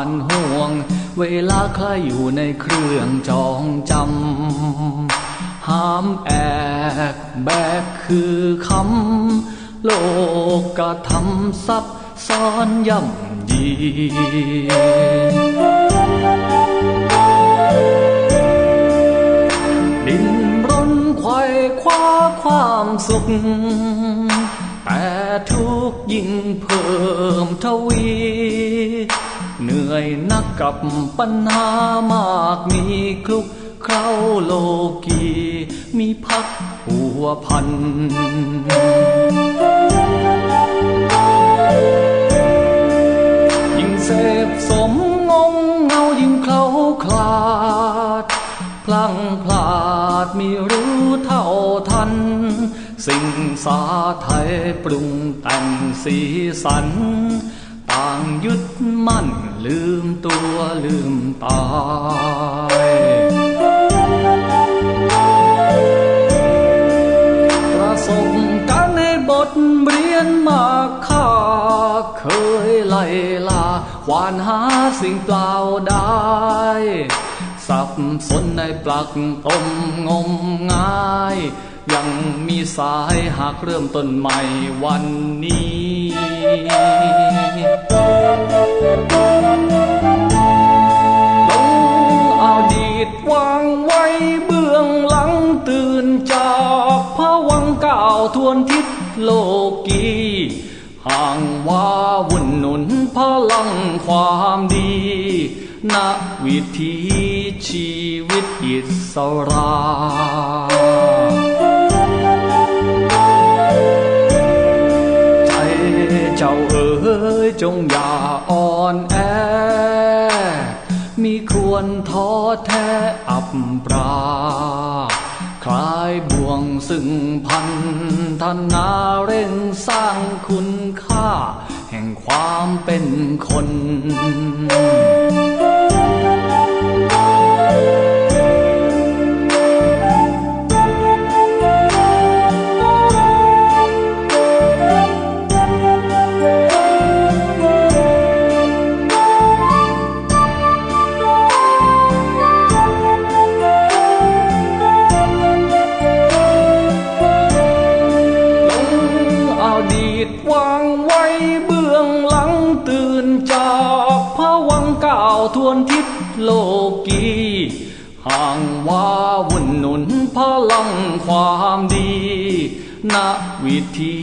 านห่วง เวลาใครอยู่ในเครื่องจองจำห้ามแอกแบกคือคำโลกกระทำซับซ้อนย่ำยีดินรนไขว่คว้าความสุขแต่ทุกยิ่งเพิ่มทวี นื่อยนักกับปัญหามากมีคลุกเคล้าโลกี มีพักหัวพัน ยิ่งเสพสมงงเงายิ่งเคล้าคลาด พลังพลาดมีรู้เท่าทัน สิ่งสาไทยปรุงแต่งสีสันางยึดมั่น ลืมตัวลืมตายประสบการณ์ในบทเรียนมาค่าเคยไล่ลาควานหาสิ่งเปล่าได้ สับสนในปลักต้มงมงายยังมีสายหากเริ่มต้นใหม่วันนี้ ทวนทิศโลกีห่างว่าวุ่นหนุนพลังความดีณวิถีชีวิตอิสราใจเจ้าเอ๋ยจงอย่าอ่อนแอ มีควรท้อแท้อับปรา คลายบ่วงซึ่งพันธนาเร่งสร้างคุณค่า แห่งความเป็นคนาวทวนทิศโลกีห่างว่าวุ่นหนุนพลังความดีณวิถี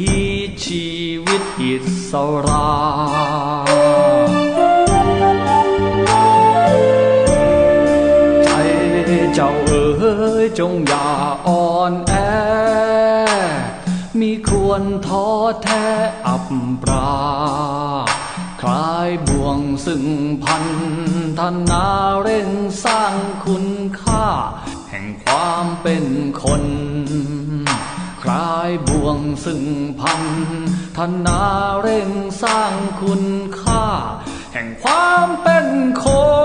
ชีวิตอิสราใจเจ้าเอ๋ยจงอย่าอ่อนแอ มีควรท้อแท้อับปราายบ่วงซึ่งพันธนาเร่งสร้างคุณค่า แห่งความเป็นคนคลายบ่วงซึ่งพันธนาเร่งสร้างคุณค่าแห่งความเป็นคน